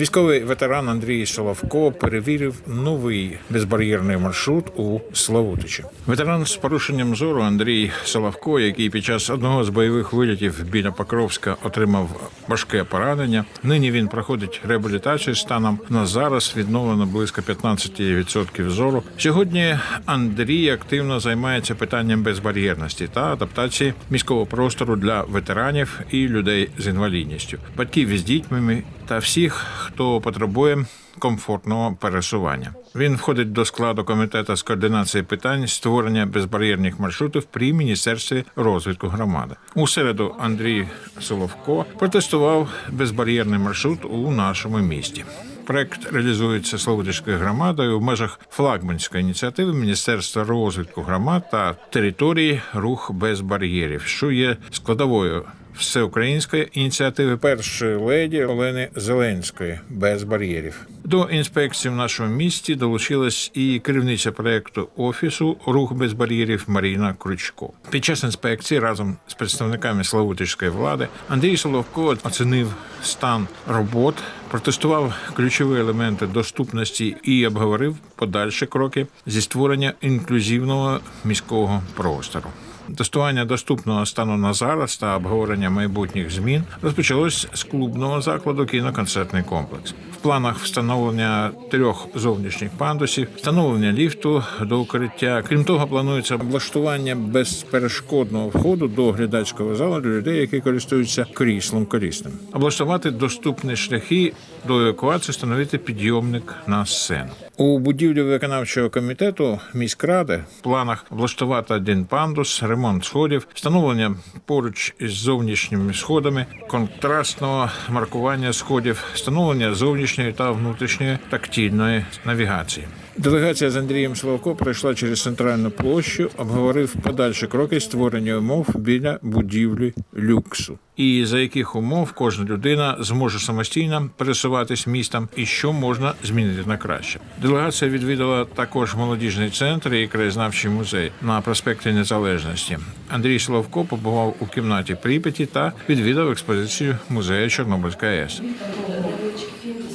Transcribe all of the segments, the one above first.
Військовий ветеран Андрій Соловко перевірив новий безбар'єрний маршрут у Славутичі. Ветеран з порушенням зору Андрій Соловко, який під час одного з бойових вилітів біля Покровська отримав важке поранення. Нині він проходить реабілітацію станом на зараз відновлено близько 15% зору. Сьогодні Андрій активно займається питанням безбар'єрності та адаптації міського простору для ветеранів і людей з інвалідністю, батьків із дітьми та всіх, хто потребує комфортного пересування. Він входить до складу комітету з координації питань створення безбар'єрних маршрутів при міністерстві розвитку громади. У середу Андрій Соловко протестував безбар'єрний маршрут у нашому місті. Проект реалізується Славутською громадою в межах флагманської ініціативи Міністерства розвитку громад та території рух без бар'єрів, що є складовою всеукраїнської ініціативи першої леді Олени Зеленської без бар'єрів. До інспекції в нашому місті долучилась і керівниця проекту офісу Рух без бар'єрів Маріна Кручко. Під час інспекції разом з представниками Славутичської влади Андрій Соловко оцінив стан робот, протестував ключові елементи доступності і обговорив подальші кроки зі створення інклюзивного міського простору. Тестування доступного стану на зараз та обговорення майбутніх змін розпочалось з клубного закладу кіноконцертний комплекс. В планах встановлення трьох зовнішніх пандусів, встановлення ліфту до укриття. Крім того, планується облаштування безперешкодного входу до глядацького залу для людей, які користуються кріслом корісним. Облаштувати доступні шляхи до евакуації, встановити підйомник на сцену. У будівлі виконавчого комітету міськради в планах облаштувати один пандус, ремонт сходів, встановлення поруч із зовнішніми сходами, контрастного маркування сходів, встановлення зовнішньої та внутрішньої тактильної навігації. Делегація з Андрієм Славко пройшла через центральну площу, обговорив подальші кроки створення умов біля будівлі люксу. І за яких умов кожна людина зможе самостійно пересуватись містом і що можна змінити на краще. Делегація відвідала також молодіжний центр і краєзнавчий музей на проспекті Незалежності. Андрій Соловко побував у кімнаті Прип'яті та відвідав експозицію музею Чорнобильська АЕС.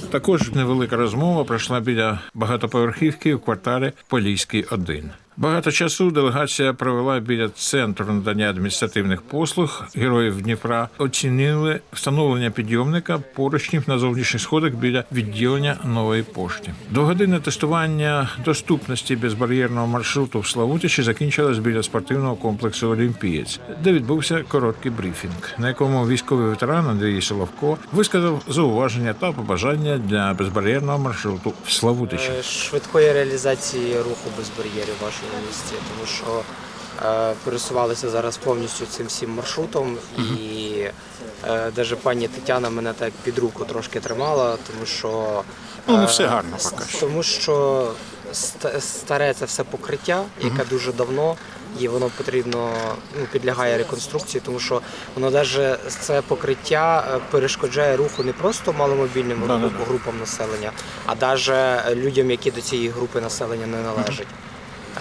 Також невелика розмова пройшла біля багатоповерхівки в кварталі Поліський 1. Багато часу делегація провела біля центру надання адміністративних послуг героїв Дніпра. Оцінили встановлення підйомника поручнів на зовнішніх сходах біля відділення нової пошти. До години тестування доступності безбар'єрного маршруту в Славутичі закінчилось біля спортивного комплексу Олімпієць, де відбувся короткий брифінг, на якому військовий ветеран Андрій Соловко висказав зауваження та побажання для безбар'єрного маршруту в Славутичі. Е, швидкої реалізації руху без бар'єрів в вашому місті, тому що е, пересувалися зараз повністю цим всім маршрутом, і е, навіть пані Тетяна мене так під руку трошки тримала, тому що Ну, не е, все гарно поки що. Тому що старе це все покриття, яке дуже давно. І воно потрібно ну, підлягає реконструкції, тому що воно навіть це покриття е, перешкоджає руху не просто маломобільним групам населення, а навіть людям, які до цієї групи населення не належать.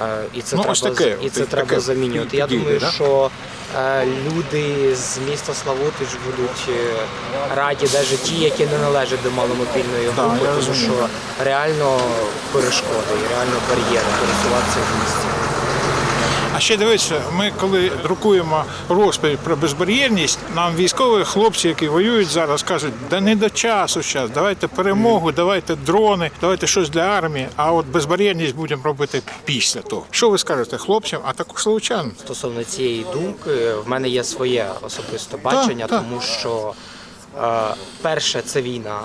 Е, І це Ну, треба ось таке, і це таке треба замінювати. Я думаю, да? що е, люди з міста Славутич будуть е, раді, навіть ті, які не належать до маломобільної групи, тому що реально перешкоди реально бар'єри пересуватися в місті. Ще дивіться, ми коли друкуємо розповідь про безбар'єрність, нам військові хлопці, які воюють зараз, кажуть, да не до часу зараз, давайте перемогу, давайте дрони, давайте щось для армії. А от безбар'єрність будемо робити після того. Що ви скажете хлопцям, а також словчанам? Стосовно цієї думки, в мене є своє особисте бачення, так. тому що е, перше це війна.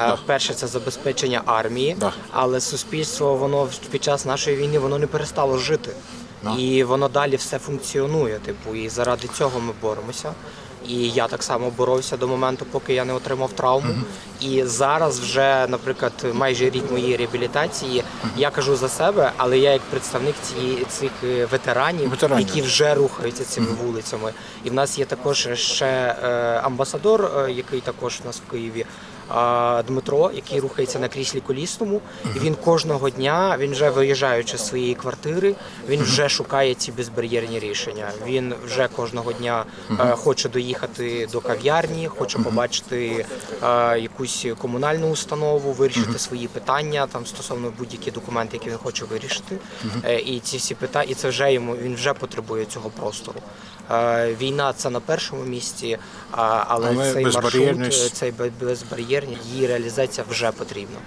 е, Перше це забезпечення армії, Да. але суспільство воно в- під час нашої війни воно не перестало жити. Да. І воно далі все функціонує. Типу, і заради цього ми боремося. І я так само боровся до моменту, поки я не отримав травму. І зараз, вже, наприклад, майже рік моєї реабілітації, я кажу за себе, але я як представник цієї цих е, ветеранів, Ветеранів. які вже рухаються цими вулицями. І в нас є також ще е, амбасадор, е, який також у нас в Києві. Дмитро, який рухається на кріслі колісному. І він кожного дня, він вже виїжджаючи з своєї квартири, він вже шукає ці безбар'єрні рішення. Він вже кожного дня е, хоче доїхати до кав'ярні, хоче побачити е, якусь комунальну установу, вирішити свої питання там стосовно будь-які документи, які він хоче вирішити. Е, І ці всі питання, і це вже йому він вже потребує цього простору. Війна це на першому місці, але, Але цей маршрут, цей бе- безбар'єрність, її реалізація вже потрібна.